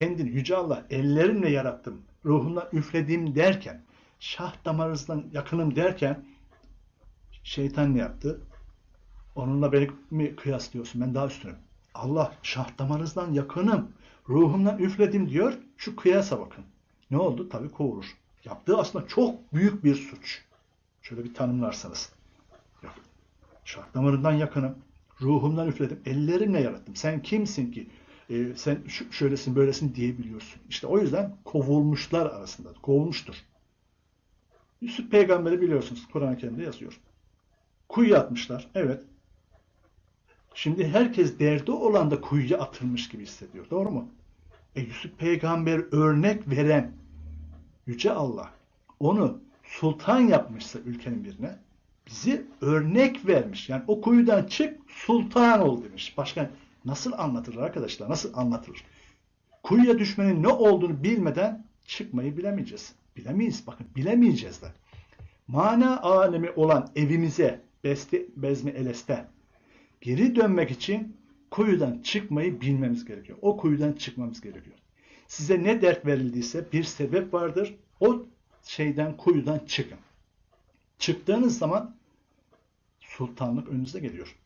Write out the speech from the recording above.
kendini Yüce Allah ellerimle yarattım, ruhumdan üfledim derken, şah damarınızdan yakınım derken şeytan ne yaptı? Onunla beni mi kıyaslıyorsun? Ben daha üstünüm. Allah şah damarınızdan yakınım, ruhumdan üfledim diyor. Şu kıyasa bakın. Ne oldu? Tabii kovulur. Yaptığı aslında çok büyük bir suç. Şöyle bir tanımlarsanız. Şah damarından yakınım. Ruhumdan üfledim. Ellerimle yarattım. Sen kimsin ki? Ee, sen şöylesin böylesin diyebiliyorsun. İşte o yüzden kovulmuşlar arasında. Kovulmuştur. Yusuf peygamberi biliyorsunuz. Kur'an-ı Kerim'de yazıyor. Kuyuya atmışlar. Evet. Şimdi herkes derdi olan da kuyuya atılmış gibi hissediyor. Doğru mu? E Yusuf peygamber örnek veren Yüce Allah onu sultan yapmışsa ülkenin birine bizi örnek vermiş. Yani o kuyudan çık sultan ol demiş. Başka nasıl anlatılır arkadaşlar? Nasıl anlatılır? Kuyuya düşmenin ne olduğunu bilmeden çıkmayı bilemeyeceğiz. Bilemeyiz. Bakın bilemeyeceğiz de. Mana alemi olan evimize beste, bezme eleste geri dönmek için kuyudan çıkmayı bilmemiz gerekiyor. O kuyudan çıkmamız gerekiyor. Size ne dert verildiyse bir sebep vardır. O şeyden kuyudan çıkın. Çıktığınız zaman sultanlık önünüze geliyor.